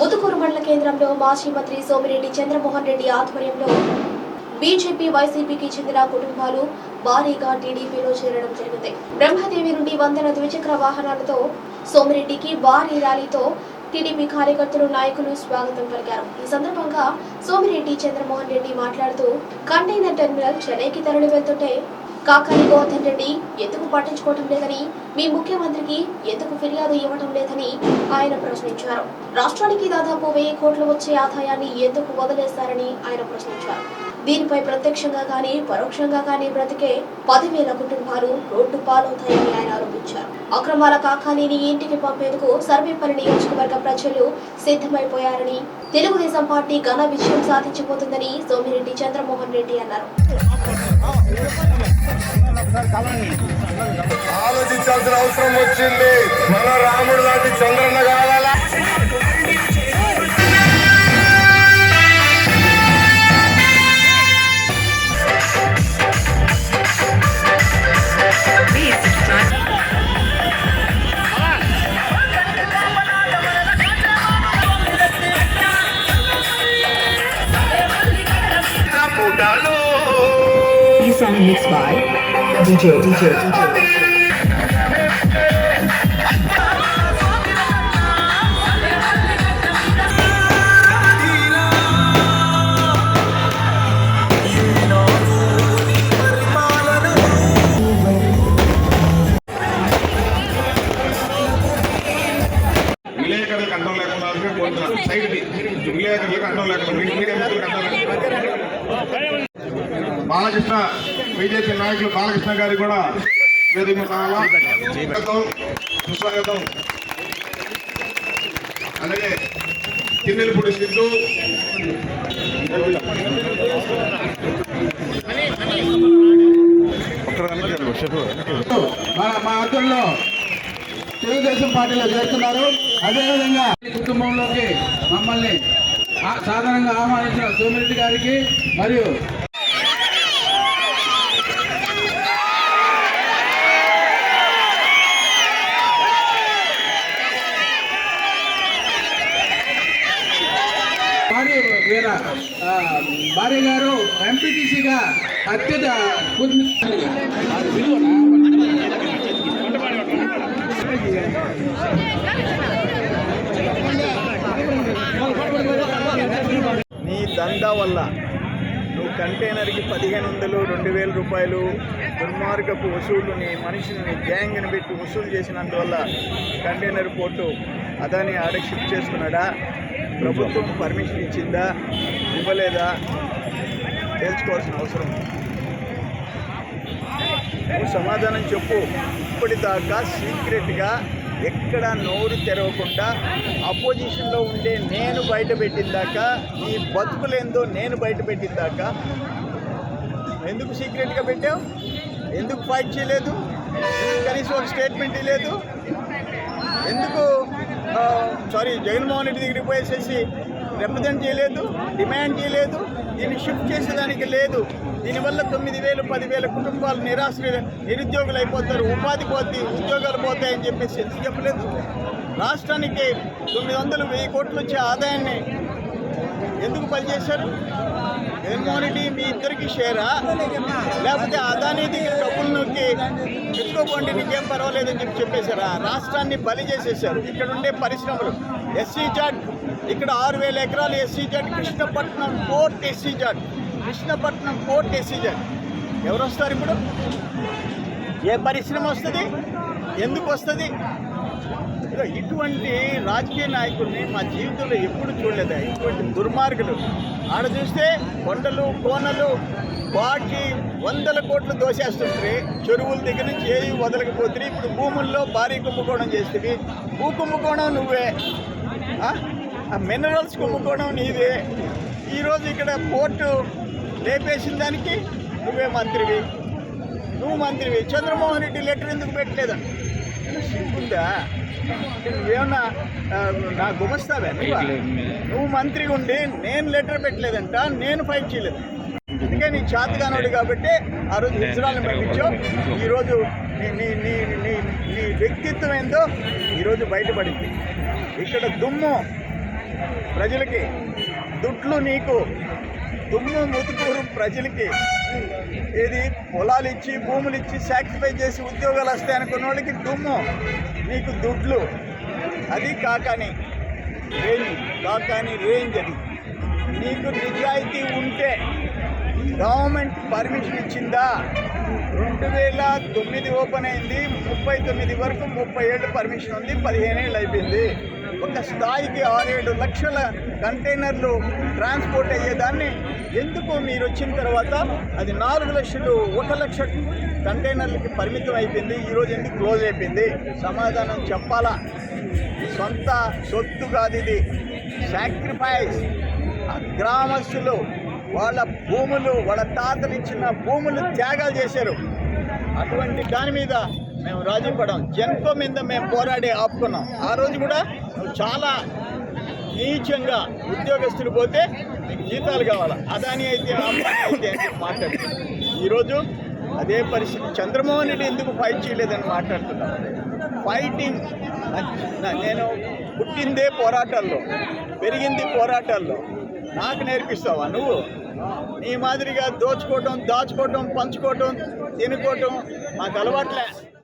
ముతుకూరు మండల కేంద్రంలో మాజీ మంత్రి సోమిరెడ్డి చంద్రమోహన్ రెడ్డి ఆధ్వర్యంలో బీజేపీ వైసీపీకి చెందిన కుటుంబాలు భారీగా టీడీపీలో చేరడం జరిగింది. బ్రహ్మదేవి నుండి వందల ద్విచక్ర వాహనాలతో సోమిరెడ్డికి భారీ ర్యాలీతో టీడీపీ కార్యకర్తలు నాయకులు స్వాగతం పలికారు. ఈ సందర్భంగా సోమిరెడ్డి చంద్రమోహన్ రెడ్డి మాట్లాడుతూ కంటైనర్ టెర్మినల్ చెన్నైకి తరలి వెళ్తుంటే కాకాని గోవర్ధన్ రెడ్డి ఎందుకు పట్టించుకోవటం లేదని మీ ముఖ్యమంత్రికి ఎందుకు ఫిర్యాదు ఇవ్వటం లేదని ఆయన ప్రశ్నించారు. రాష్ట్రానికి దాదాపు వెయ్యి కోట్లు వచ్చే ఆదాయాన్ని ఎందుకు వదిలేస్తారని ఆయన ప్రశ్నించారు. దీనిపై ప్రత్యక్షంగా కానీ పరోక్షంగా కానీ బ్రతికే పదివేల కుటుంబాలు రోడ్డు పాలవుతాయని ఆయన ఆరోపించారు. అక్రమాల కాకానీని ఇంటికి పంపేందుకు సర్వేపల్లి నియోజకవర్గ ప్రజలు సిద్ధమైపోయారని తెలుగుదేశం పార్టీ ఘన విజయం సాధించబోతుందని సోమిరెడ్డి చంద్రమోహన్ రెడ్డి అన్నారు. ఆలోచించాల్సిన అవసరం వచ్చింది. మన రాముడు లాంటి Chandranna DJ DJ DJ. Side విలేకరులకు అర్థం లేకుండా మీడియా మిత్రులకు అర్థం లేకుండా బాలకృష్ణ బీజేపీ నాయకులు బాలకృష్ణ గారి కూడా వేదిక సుస్వాగతం. అలాగే కిన్నెలపూడి సిద్ధు. మా అర్థంలో తెలుగుదేశం పార్టీలో చేరుతున్నారు అదేవిధంగా కుటుంబంలోకి మమ్మల్ని ఆ- సాధారణంగా ఆహ్వానించిన సోమిరెడ్డి గారికి మరియు భార్య భార్య గారు ఎంపీటీసీగా అత్యత నీ దందా వల్ల నువ్వు కంటైనర్కి పదిహేను వందలు రెండు వేల రూపాయలు దుర్మార్గపు వసూలు నీ మనిషిని నీ గ్యాంగ్ని పెట్టి వసూలు చేసినందువల్ల container port Adani order shift చేసుకున్నాడా? ప్రభుత్వం పర్మిషన్ ఇచ్చిందా ఇవ్వలేదా తెలుసుకోవాల్సిన అవసరం నువ్వు సమాధానం చెప్పు. ఇప్పటిదాకా సీక్రెట్గా ఎక్కడ నోరు తెరవకుండా అపోజిషన్లో ఉండే నేను బయట పెట్టిందాకా నీ బతుకులేందో నేను బయట పెట్టిందాకా ఎందుకు సీక్రెట్గా పెట్టావు? ఎందుకు ఫైట్ చేయలేదు? కనీసం ఒక స్టేట్మెంట్ ఇవ్వలేదు? ఎందుకు సారీ జగన్మోహన్ రెడ్డి దగ్గరికి పోయేసేసి రిప్రజెంట్ చేయలేదు డిమాండ్ చేయలేదు దీన్ని షిఫ్ట్ చేసేదానికి లేదు. దీనివల్ల తొమ్మిది వేలు పదివేల కుటుంబాలు నిరాశ నిరుద్యోగులు అయిపోతారు ఉపాధి పోతే ఉద్యోగాలు పోతాయని చెప్పేసి ఎందుకు చెప్పలేదు? రాష్ట్రానికి తొమ్మిది వందలు వెయ్యి కోట్లు వచ్చే ఆదాయాన్ని ఎందుకు పనిచేశారు జగన్మోహన్ రెడ్డి మీ ఇద్దరికి షేరా? లేకపోతే అదానీ దగ్గర డబ్బులు నొక్కి తెచ్చుకోకండి నీకేం పర్వాలేదని చెప్పి చెప్పేశారా? రాష్ట్రాన్ని బలి చేసేసారు ఇక్కడ ఉండే పరిశ్రమలు. ఎస్సీ జాట్ ఇక్కడ ఆరు వేల ఎకరాలు ఎస్సీ జాట్ కృష్ణపట్నం ఫోర్ట్ ఎస్సీ జాట్ కృష్ణపట్నం ఫోర్ట్ ఎస్సీ జాట్ ఎవరు వస్తారు ఇప్పుడు? ఏ పరిశ్రమ వస్తుంది? ఎందుకు వస్తుంది? ఇటువంటి రాజకీయ నాయకుడిని మా జీవితంలో ఎప్పుడు చూడలేదు. ఇటువంటి దుర్మార్గులు. ఆడ చూస్తే కొండలు కోనలు వాటి వందల కోట్లు దోసేస్తుంటే చెరువుల దగ్గర నుంచి ఏవి వదలకపోతే ఇప్పుడు భూముల్లో భారీ కుంభకోణం చేస్తుంది. భూ కుంభకోణం నువ్వే. మినరల్స్ కుంభకోణం నీదే. ఈరోజు ఇక్కడ పోర్టు లేపేసిన దానికి నువ్వే మంత్రివి. నువ్వు మంత్రివి. చంద్రమోహన్ రెడ్డి లెటర్ ఎందుకు పెట్టలేదా? సిగ్గుందా ఆ, నా గుమస్తావే? నువ్వా? నువ్వు మంత్రి ఉండి నేను లెటర్ పెట్టలేదంట నేను ఫైట్ చేయలేదు. అందుకే నీ చేతగానోడు కాబట్టి ఆ రోజు హిజ్రాలను పంపించావు ఈరోజు నీ నీ నీ నీ నీ వ్యక్తిత్వం ఏందో ఈరోజు బయటపడింది. ఇక్కడ దుమ్ము ప్రజలకి దుడ్లు నీకు దుమ్ము ముతుకూరు ప్రజలకి. ఇది పొలాలు ఇచ్చి భూములు ఇచ్చి సాక్రిఫై చేసి ఉద్యోగాలు వస్తాయి అనుకున్న వాళ్ళకి దుమ్ము నీకు దుడ్లు. అది కాకాని రేంజ్ కాకాని రేంజ్ అది. నీకు నిజాయితీ ఉంటే గవర్నమెంట్ పర్మిషన్ ఇచ్చిందా? రెండు వేల తొమ్మిది ఓపెన్ అయింది ముప్పై తొమ్మిది వరకు ముప్పై ఏళ్ళు పర్మిషన్ ఉంది పదిహేను ఏళ్ళు అయిపోయింది. ఒక స్థాయికి ఆరేడు లక్షల కంటైనర్లు ట్రాన్స్పోర్ట్ అయ్యేదాన్ని ఎందుకు మీరు వచ్చిన తర్వాత అది నాలుగు లక్షలు ఒక లక్ష కంటైనర్లకి పరిమితం అయిపోయింది ఈరోజు ఎందుకు క్లోజ్ అయిపోయింది? సమాధానం చెప్పాలా? సొంత సొత్తు కాదు ఇది. సాక్రిఫైస్ ఆ గ్రామస్తులు వాళ్ళ భూములు వాళ్ళ తాతలు ఇచ్చిన భూములు త్యాగాలు చేశారు. అటువంటి దాని మీద మేము రాజీ పడాం మీద మేము పోరాడి ఆపుకున్నాం. ఆ రోజు కూడా చాలా నీచంగా ఉద్యోగస్తులు పోతే జీతాలు కావాలా? అదాని అయితే అంబానీ అయితే అని మాట్లాడుతున్నాం ఈరోజు అదే పరిస్థితి. చంద్రమోహన్ రెడ్డి ఎందుకు ఫైట్ చేయలేదని మాట్లాడుతున్నాం ఫైటింగ్ నేను పుట్టిందే పోరాటాల్లో పెరిగింది పోరాటాల్లో. నాకు నేర్పిస్తావా నువ్వు? నీ మాదిరిగా దోచుకోవటం దాచుకోవటం పంచుకోవటం తినుకోవటం మాకు అలవాట్లే.